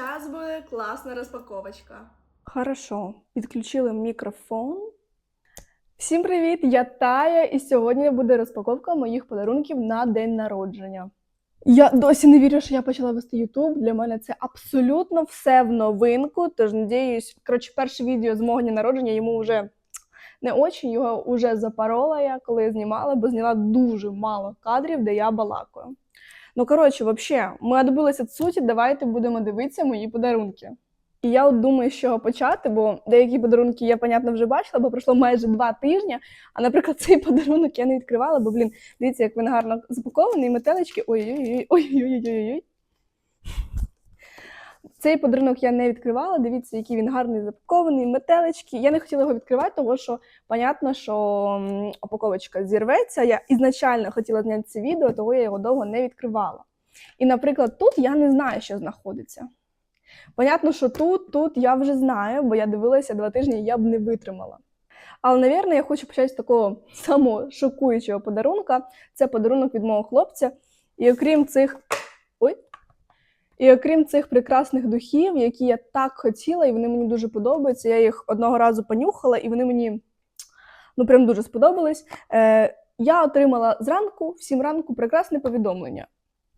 Зараз буде класна розпаковочка. Хорошо, підключили мікрофон. Всім привіт! Я Тая, і сьогодні буде розпаковка моїх подарунків на день народження. Я досі не вірю, що я почала вести YouTube. Для мене це абсолютно все в новинку. Тож надіюсь, коротше, перше відео з мого дня народження йому вже не очень, його вже запорола я, коли знімала, бо зняла дуже мало кадрів, де я балакаю. Ну, коротше, взагалі, ми відбилися від суті, давайте будемо дивитися мої подарунки. І я от думаю, з чого почати, бо деякі подарунки я, понятно, вже бачила, бо пройшло майже два тижні. А, наприклад, цей подарунок я не відкривала, бо, блін, дивіться, як він гарно запакований, метелички. Ой-ой-ой, ой-ой-ой-ой. Цей подарунок я не відкривала. Дивіться, який він гарний запакований, метелички. Я не хотіла його відкривати, тому що, понятно, що м, упаковочка зірветься. Я ізначально хотіла зняти це відео, того я його довго не відкривала. І, наприклад, тут я не знаю, що знаходиться. Понятно, що тут, тут я вже знаю, бо я дивилася два тижні, і я б не витримала. Але, навірно, я хочу почати з такого самого шокуючого подарунка. Це подарунок від мого хлопця. І окрім цих. І окрім цих прекрасних духів, які я так хотіла, і вони мені дуже подобаються. Я їх одного разу понюхала, і вони мені ну прям дуже сподобались. Е, я отримала зранку, в 7 ранку, прекрасне повідомлення.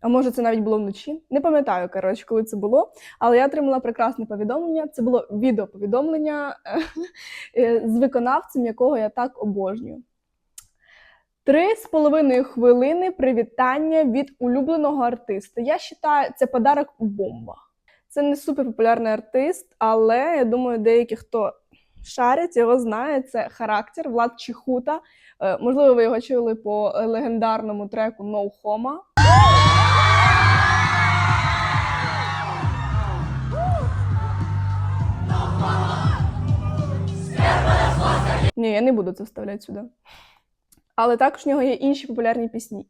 А може, це навіть було вночі. Не пам'ятаю, коротше, коли це було. Але я отримала прекрасне повідомлення. Це було відеоповідомлення е, з виконавцем, якого я так обожнюю. Три з половиною хвилини привітання від улюбленого артиста. Я вважаю, це подарок бомба. Це не суперпопулярний артист, але я думаю, деякі, хто шарять, його знає. Це характер Влад Чихута. Е, Можливо, ви його чули по легендарному треку No Homo. Ні, я не буду це вставляти сюди. Але також в нього є інші популярні пісні.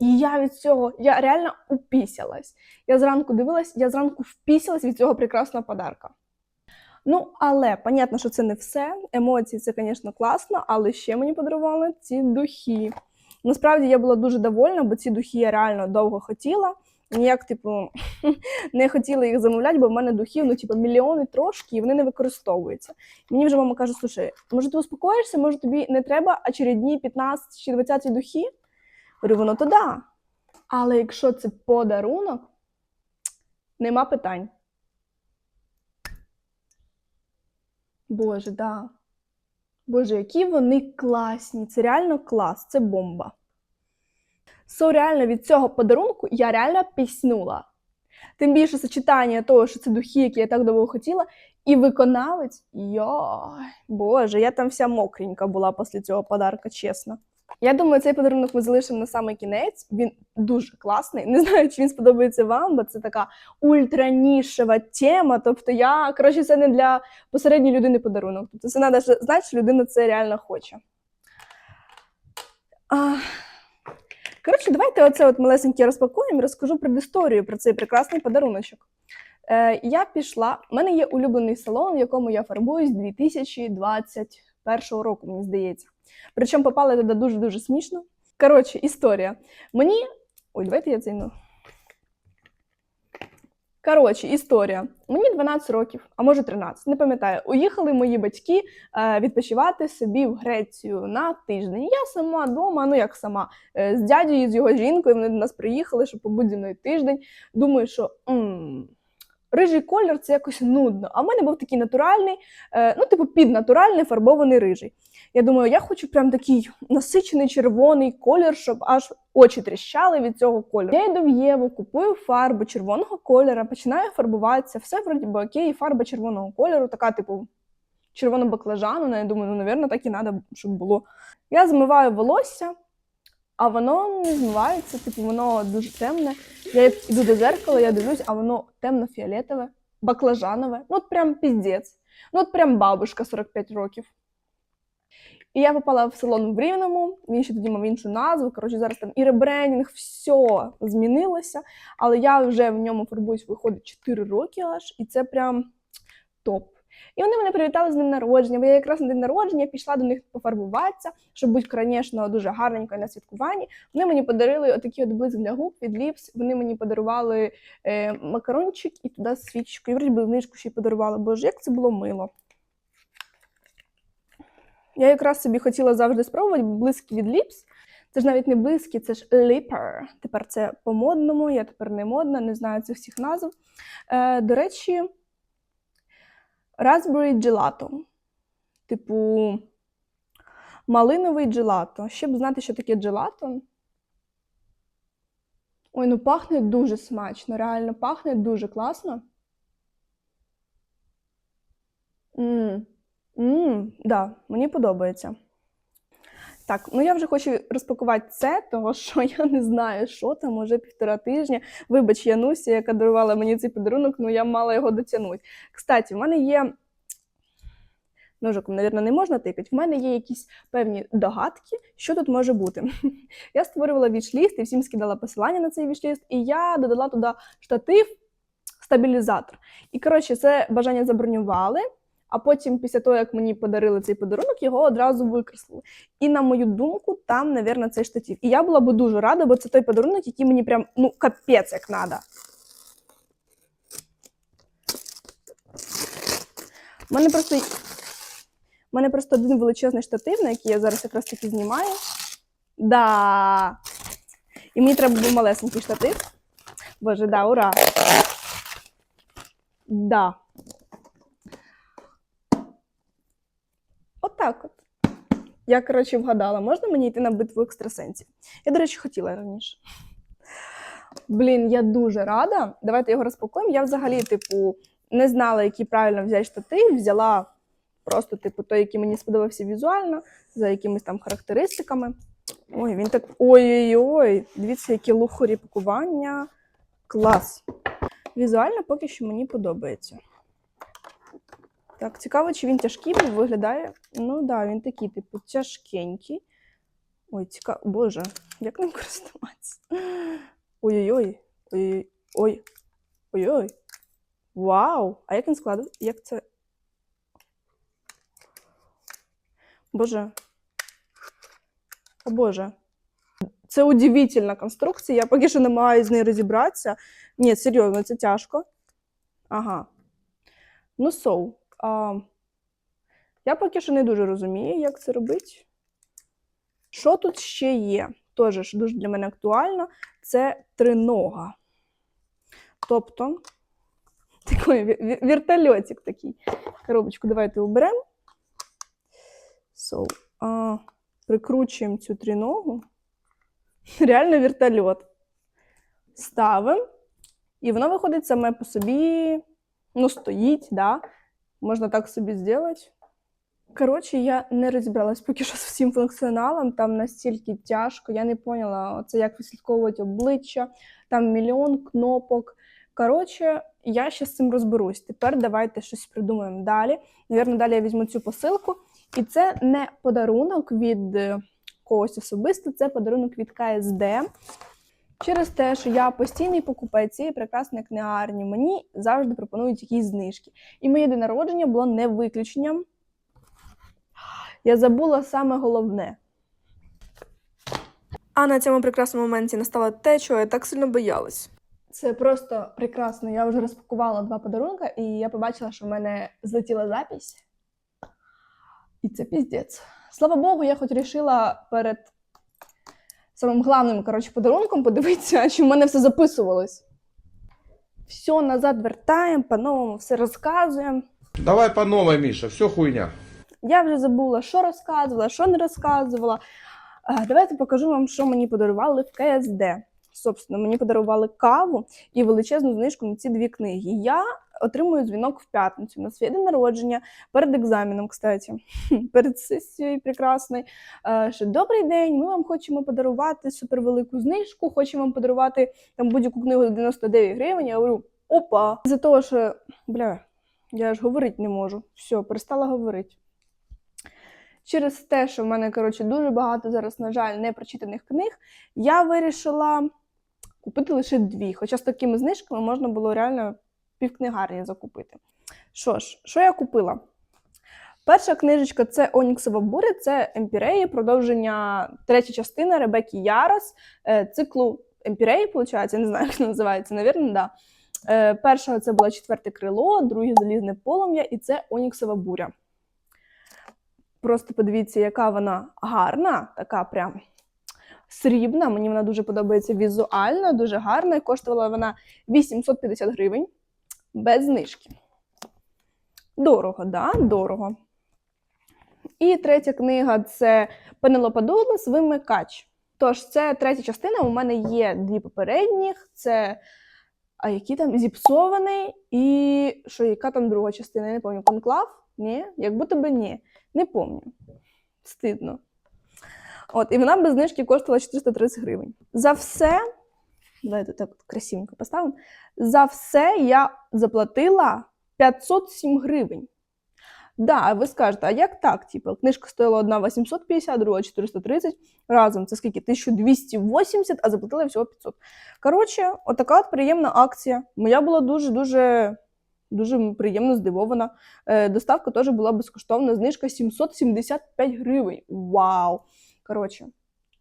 І я від цього, я реально упісялась. Я зранку дивилась, я зранку впісялась від цього прекрасного подарка. Ну, але понятно, що це не все. Емоції це, звісно, класно, але ще мені подарували ці духи. Насправді я була дуже довольна, бо ці духи я реально довго хотіла. Ніяк, типу, не хотіла їх замовляти, бо в мене духів, ну, типу, мільйони трошки, і вони не використовуються. Мені вже мама каже: слушай, може, ти успокоїшся, може тобі не треба очередні 15 чи 20 духи? Говорю, воно то да. Але якщо це подарунок, нема питань. Боже, да. Боже, які вони класні. Це реально клас, це бомба. Со реально від цього подарунку я реально піснула. Тим більше сочетання того, що це духи, які я так довго хотіла, і виконавець. Йой, Боже, я там вся мокренька була після цього подарка, чесно. Я думаю, цей подарунок ми залишимо на самий кінець. Він дуже класний. Не знаю, чи він сподобається вам, бо це така ультранішева тема. Тобто, я коротше, це не для посередньої людини подарунок. Тобто, це треба знати, що людина це реально хоче. А... Коротше, давайте оце от малесеньке розпакуємо і розкажу предісторію про цей прекрасний подаруночок. Е, я пішла, у мене є улюблений салон, в якому я фарбуюсь 2021 року, мені здається. Причому попала туди дуже-дуже смішно. Коротше, історія. Мені. Ой, давайте я цейну. Коротше, історія. Мені 12 років, а може 13, не пам'ятаю. Уїхали мої батьки е, відпочивати собі в Грецію на тиждень. Я сама вдома, ну як сама, е, з дядією з його жінкою. Вони до нас приїхали, щоб побути зі мною тиждень. Думаю, що м рижий колір це якось нудно. А в мене був такий натуральний, е, ну, типу, піднатуральний фарбований рижий. Я думаю, я хочу прям такий насичений червоний колір, щоб аж очі тріщали від цього кольору. Я йду в Єву, купую фарбу червоного кольору, починаю фарбуватися. Все вроді би окей, фарба червоного кольору, така, типу, червоно-баклажана. Я думаю, ну, навірно, так і треба, щоб було. Я змиваю волосся, а воно не змивається, типу, воно дуже темне. Я йду до зеркала, я дивлюсь, а воно темно-фіолетове, баклажанове. Ну, от прям піздець. Ну, от прям бабушка 45 років. І я попала в салон в Рівному, він ще тоді мав іншу назву. Коротше, зараз там і ребрендінг, все змінилося. Але я вже в ньому фарбуюсь, виходить 4 роки аж, і це прям топ. І вони мене привітали з днем народження, бо я якраз на день народження пішла до них пофарбуватися, щоб бути, звісно, дуже гарненькою на святкуванні. Вони мені подарили отакий от блиск для губ від ліпс. Вони мені подарували е, макарончик і туди свічку. І вроді би знижку ще й подарували. Боже, як це було мило. Я якраз собі хотіла завжди спробувати блиски від ліпс. Це ж навіть не блиски, це ж ліпер. Тепер це по-модному, я тепер не модна, не знаю цих всіх назв. Е, до речі, Raspberry Gelato. Типу, малиновий джелато. Щоб знати, що таке джелато. Ой, ну пахне дуже смачно, реально пахне дуже класно. Мм, мм, да, мені подобається. Так, ну я вже хочу розпакувати це, тому що я не знаю, що там уже півтора тижня. Вибач, Януся, яка дарувала мені цей подарунок, ну я мала його дотягнути. Кстати, в мене є. Ножиком, мабуть, не можна тикати. В мене є якісь певні догадки, що тут може бути. Я створювала вічліст і всім скидала посилання на цей вічліст, і я додала туди штатив, стабілізатор. І коротше, це бажання забронювали. А потім, після того, як мені подарили цей подарунок, його одразу викреслили. І на мою думку, там, мабуть, цей штатив. І я була б дуже рада, бо це той подарунок, який мені прям ну капець як надо. У мене просто у мене просто один величезний штатив, на який я зараз якраз таки знімаю. Да. І мені треба був малесенький штатив. Боже, да, ура! Да. Отак от. Я, коротше, вгадала, можна мені йти на битву екстрасенсів? Я, до речі, хотіла раніше. Блін, я дуже рада. Давайте його розпакуємо. Я взагалі, типу, не знала, який правильно взяти штатив. Взяла просто, типу, той, який мені сподобався візуально, за якимись там характеристиками. Ой, він так. Ой-ой-ой! Дивіться, які лухарі пакування. Клас. Візуально поки що мені подобається. Так, цікаво, чи він тяжкий виглядає. Ну да, він такий, типу, тяжкенький. Ой, цікаво. Боже, як ним користуватися? Ой-ой-ой. Ой-ой. Ой. Ой-ой. Вау! А як він складив? Як це? Боже. О Боже. Це удивительна конструкція. Я поки що намагаюся з нею розібратися. Ні, серйозно, це тяжко. Ага. Ну, соу. А, я поки що не дуже розумію, як це робити. Що тут ще є? Теж дуже для мене актуально. Це тринога. Тобто, такий вертольотик такий. Коробочку давайте уберемо. So, а, прикручуємо цю триногу. Реально вертольот. Ставимо. І воно виходить саме по собі, ну, стоїть, да. Можна так собі зробити. Коротше, я не розібралась поки що з всім функціоналом, там настільки тяжко, я не поняла, це як вислідковувати обличчя, там мільйон кнопок. Коротше, я ще з цим розберусь. Тепер давайте щось придумаємо далі. Навірно, далі я візьму цю посилку. І це не подарунок від когось особисто, це подарунок від КСД. Через те, що я постійний покупець цієї прекрасної книгарні, мені завжди пропонують якісь знижки. І моє день народження було не виключенням. Я забула саме головне. А на цьому прекрасному моменті настало те, чого я так сильно боялась. Це просто прекрасно. Я вже розпакувала два подарунки, і я побачила, що в мене злетіла запись. І це піздець. Слава Богу, я хоч рішила перед самим главним коротше, подарунком подивитися, чи в мене все записувалось. Все назад вертаємо, по-новому все розказуємо. Давай по новой, Миша, все хуйня. Я вже забула, що розказувала, що не розказувала. А, Давайте покажу вам, що мені подарували в КСД. Собственно, мені подарували каву і величезну знижку на ці дві книги. Я отримую дзвінок в п'ятницю на свій день народження перед екзаменом, кстати, перед сесією прекрасною. Е, Що добрий день, ми вам хочемо подарувати супервелику знижку, хочемо вам подарувати там будь-яку книгу за 99 гривень. Я говорю, опа! За того, що бля, я ж говорити не можу. Все, перестала говорити. Через те, що в мене, коротше, дуже багато зараз, на жаль, непрочитаних книг, я вирішила купити лише дві. Хоча з такими знижками можна було реально півкнигарні закупити. Що ж, що я купила? Перша книжечка це Оніксова буря, це Емпіреї, продовження третя частина Ребекки Ярос, е, циклу Емпіреї, виходить, я не знаю, як називається, навірно, да. Е, Перша це було четверте крило, друге залізне полум'я, і це Оніксова буря. Просто подивіться, яка вона гарна, така прям срібна. Мені вона дуже подобається візуально, дуже гарна. і Коштувала вона 850 гривень без знижки. Дорого, да? Дорого. І третя книга це Пенелопа Дуглас Вимикач. Тож, це третя частина. У мене є дві попередніх. Це а які там зіпсований і що, яка там друга частина? Я не пам'ятаю. Конклав? Ні, як будто би ні. Не пам'ятаю. Стидно. От, і вона без знижки коштувала 430 гривень. За все, давайте так красивенько поставимо. За все я заплатила 507 гривень. Да, ви скажете, а як так? Типу, книжка стоїла одна 850, друга 430. Разом це скільки? 1280, а заплатили всього 500. Коротше, отака от приємна акція. Моя була дуже-дуже дуже приємно здивована. Е, доставка теж була безкоштовна. Знижка 775 гривень. Вау! Коротше,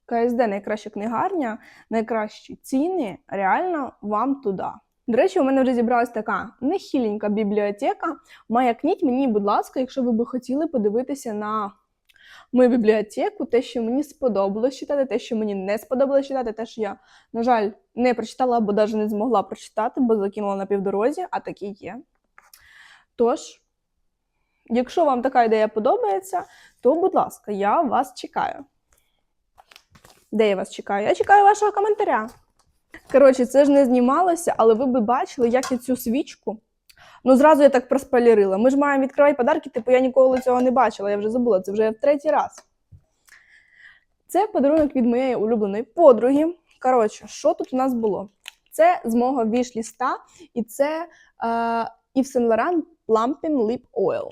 КСД найкраща книгарня, найкращі ціни. Реально вам туди. До речі, у мене вже зібралась така нехіленька бібліотека. Маякніть мені, будь ласка, якщо ви би хотіли подивитися на мою бібліотеку, те, що мені сподобалось читати, те, що мені не сподобалось читати, те, що я, на жаль, не прочитала або навіть не змогла прочитати, бо закинула на півдорозі, а такі є. Тож, якщо вам така ідея подобається, то, будь ласка, я вас чекаю. Де я вас чекаю? Я чекаю вашого коментаря. Коротше, це ж не знімалося, але ви би бачили, як я цю свічку. Ну, зразу я так проспойлерила. Ми ж маємо відкривати подарки, типу я ніколи цього не бачила, я вже забула, це вже в третій раз. Це подарунок від моєї улюбленої подруги. Коротше, що тут у нас було? Це з мого віш-ліста, і це е, Yves Saint Laurent Plumping Lip Oil.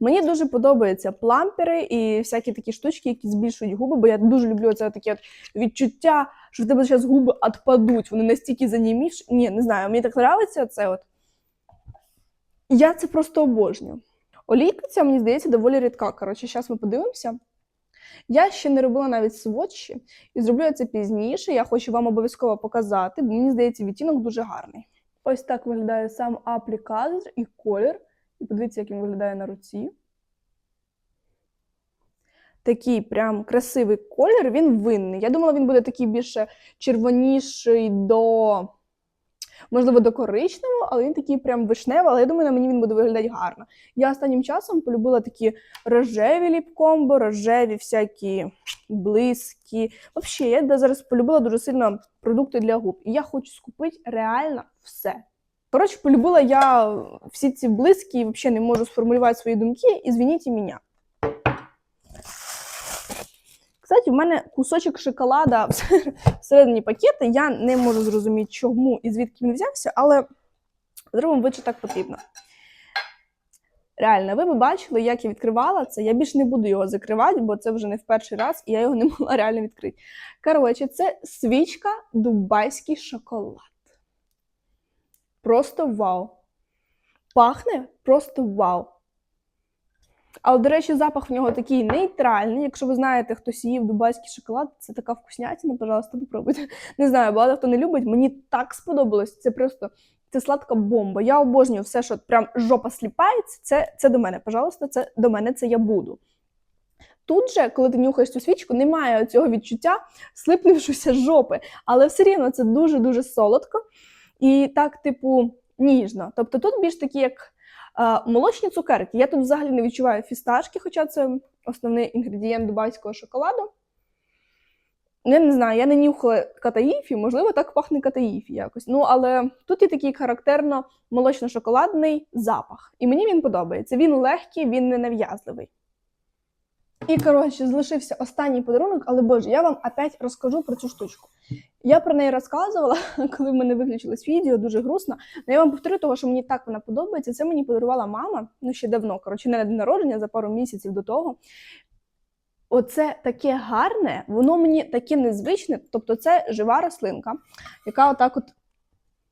Мені дуже подобаються плампери і всякі такі штучки, які збільшують губи, бо я дуже люблю це таке от відчуття, що в тебе зараз губи відпадуть, вони настільки занімівші. Ні, не знаю, мені так подобається це от. Я це просто обожнюю. Олійка ця, мені здається, доволі рідка. Коротше, зараз ми подивимося. Я ще не робила навіть сводчі, і зроблю я це пізніше. Я хочу вам обов'язково показати, бо мені здається, відтінок дуже гарний. Ось так виглядає сам аплікатор і колір. І подивіться, як він виглядає на руці. Такий прям красивий колір, він винний. Я думала, він буде такий більше червоніший до, можливо, до коричневого, але він такий прям вишневий, але я думаю, на мені він буде виглядати гарно. Я останнім часом полюбила такі рожеві ліпкомбо, рожеві всякі близькі. Взагалі, я зараз полюбила дуже сильно продукти для губ. І я хочу скупити реально все. Коротше, полюбила я всі ці близькі і взагалі не можу сформулювати свої думки, і звініть мене. Кстати, у мене кусочок шоколада всередині пакета. Я не можу зрозуміти, чому і звідки він взявся, але зробимо вид, що так потрібно. Реально, ви б бачили, як я відкривала це. Я більше не буду його закривати, бо це вже не в перший раз, і я його не могла реально відкрити. Коротше, це свічка Дубайський шоколад. Просто вау. Пахне просто вау. Але, до речі, запах в нього такий нейтральний. Якщо ви знаєте, хтось їв дубайський шоколад, це така вкуснятина, пожалуйста, попробуйте. Не знаю, багато хто не любить. Мені так сподобалось. Це просто це сладка бомба. Я обожнюю все, що прям жопа сліпається. Це, це до мене. Пожалуйста, це до мене це я буду. Тут же, коли ти нюхаєш цю свічку, немає цього відчуття слипнувшися жопи, але все рівно це дуже-дуже солодко і так, типу, ніжно. Тобто тут більш такі, як молочні цукерки. Я тут взагалі не відчуваю фісташки, хоча це основний інгредієнт дубайського шоколаду. Я не знаю, я не нюхала катаїфі, можливо, так пахне катаїфі якось. Ну, але тут є такий характерно молочно-шоколадний запах. І мені він подобається. Він легкий, він не нав'язливий. І, коротше, залишився останній подарунок, але боже, я вам опять розкажу про цю штучку. Я про неї розказувала, коли в мене виключилось відео, дуже грустно. Але я вам повторю, того, що мені так вона подобається. Це мені подарувала мама, ну ще давно, коротше, не на день народження, за пару місяців до того. Оце таке гарне, воно мені таке незвичне. Тобто, це жива рослинка, яка отак от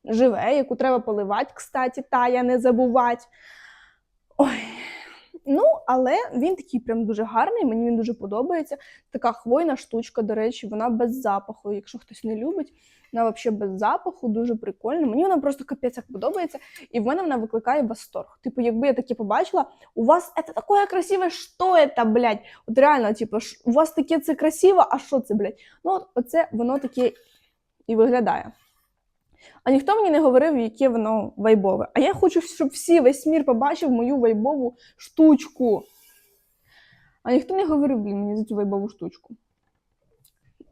живе, яку треба поливати, кстати, тая, не забувати. Ой. Ну, але він такий прям дуже гарний, мені він дуже подобається. Така хвойна штучка, до речі, вона без запаху. Якщо хтось не любить, вона взагалі без запаху, дуже прикольна. Мені вона просто капець як подобається, і в мене вона викликає восторг. Типу, якби я таке побачила, у вас це таке красиве, що це, блядь? От реально, типу, у вас таке це красиво, а що це, блядь? Ну, от оце воно таке і виглядає. А ніхто мені не говорив, яке воно вайбове. А я хочу, щоб всі весь мір побачив мою вайбову штучку. А ніхто не говорив, блін, мені за цю вайбову штучку.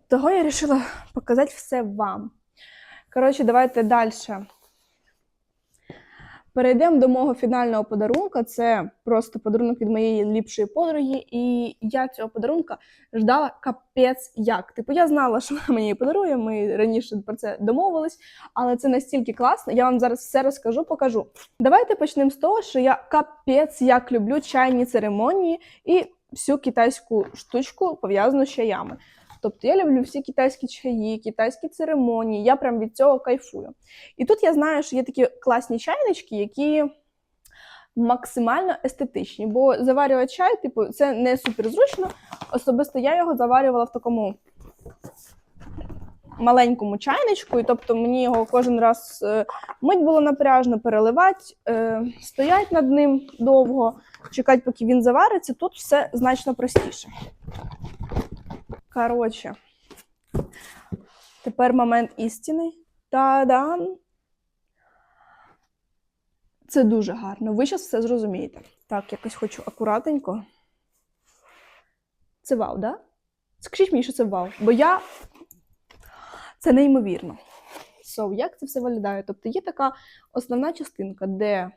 Того я вирішила показати все вам. Коротше, давайте далі. Перейдемо до мого фінального подарунка. Це просто подарунок від моєї ліпшої подруги, і я цього подарунка ждала капець як. Типу, я знала, що вона мені подарує. Ми раніше про це домовились, але це настільки класно. Я вам зараз все розкажу, покажу. Давайте почнемо з того, що я капець як люблю чайні церемонії і всю китайську штучку пов'язану з чаями. Тобто я люблю всі китайські чаї, китайські церемонії, я прям від цього кайфую. І тут я знаю, що є такі класні чайнички, які максимально естетичні, бо заварювати чай, типу, це не супер зручно. Особисто я його заварювала в такому маленькому чайничку, і тобто мені його кожен раз е, мить було напряжно переливати, е, стоять над ним довго, чекати, поки він завариться. Тут все значно простіше. Коротше, тепер момент істини. Та-дан! Це дуже гарно. Ви зараз все зрозумієте. Так, якось хочу акуратненько. Це вау, да? Скажіть мені, що це вау, бо я. Це неймовірно. So, як це все виглядає? Тобто є така основна частинка, де.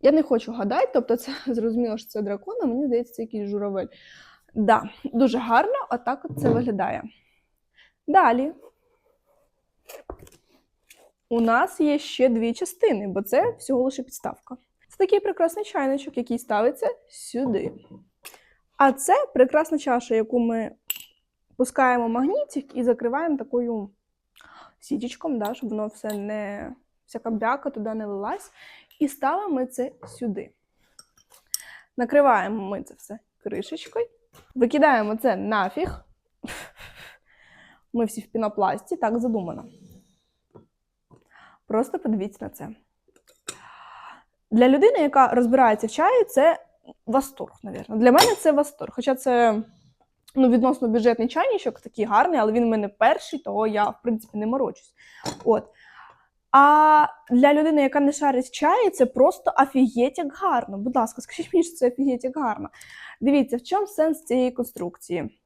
Я не хочу гадати, тобто це зрозуміло, що це дракон, а мені здається, це якийсь журавель. Да, дуже гарно, отак от це виглядає. Далі. У нас є ще дві частини, бо це всього лише підставка. Це такий прекрасний чайничок, який ставиться сюди. А це прекрасна чаша, яку ми пускаємо магнітик і закриваємо такою сітічком, да, щоб воно все не всяка бляка туди не лилась. І ставимо це сюди. Накриваємо ми це все кришечкою. Викидаємо це нафіг. Ми всі в пінопласті, так задумано. Просто подивіться на це. Для людини, яка розбирається в чаї, це восторг, навірно. Для мене це восторг. Хоча це ну, відносно бюджетний чайничок, такий гарний, але він в мене перший, того я, в принципі, не морочусь. От. А для людини, яка не шарить чаї, це просто офігеть як гарно. Будь ласка, скажіть мені, що це офігеть як гарно. Дивіться, в чому сенс цієї конструкції?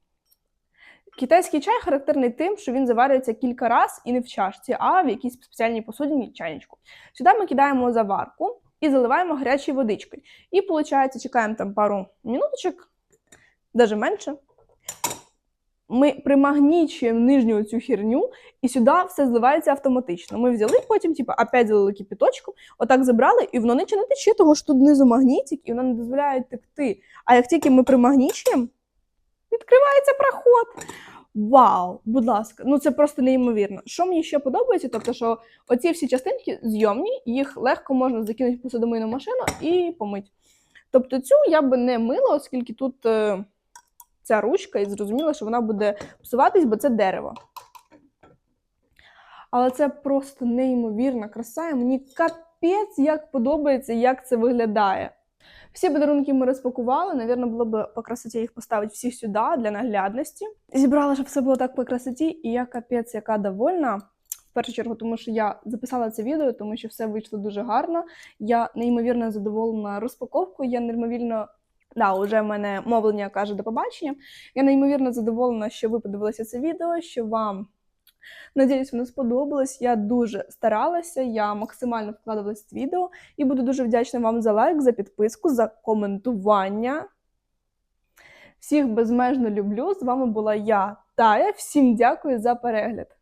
Китайський чай характерний тим, що він заварюється кілька разів і не в чашці, а в якійсь спеціальній посудині чайничку. Сюди ми кидаємо заварку і заливаємо гарячою водичкою. І, виходить, чекаємо там пару минуточок, навіть менше. Ми примагнічуємо нижню цю херню, і сюди все зливається автоматично. Ми взяли потім, типу, опять залили кипяточком, отак забрали, і воно нічого не тече, того що тут знизу магнітик, і воно не дозволяє текти. А як тільки ми примагнічуємо, відкривається проход. Вау, будь ласка, ну це просто неймовірно. Що мені ще подобається, тобто, що оці всі частинки зйомні, їх легко можна закинути в посудомийну машину і помити. Тобто цю я би не мила, оскільки тут е, ця ручка, і зрозуміла, що вона буде псуватись, бо це дерево. Але це просто неймовірна краса, і мені капець як подобається, як це виглядає. Всі подарунки ми розпакували. Навірно, було б по красоті їх поставити всі сюди для наглядності. Зібрала, щоб все було так по красоті, і я капець яка довольна. В першу чергу, тому що я записала це відео, тому що все вийшло дуже гарно. Я неймовірно задоволена розпаковкою. Я неймовірно. Да, уже в мене мовлення каже до побачення. Я неймовірно задоволена, що ви подивилися це відео, що вам Надіюсь, воно сподобалось. Я дуже старалася, я максимально вкладалась в відео і буду дуже вдячна вам за лайк, за підписку, за коментування. Всіх безмежно люблю. З вами була я, Тая. Всім дякую за перегляд.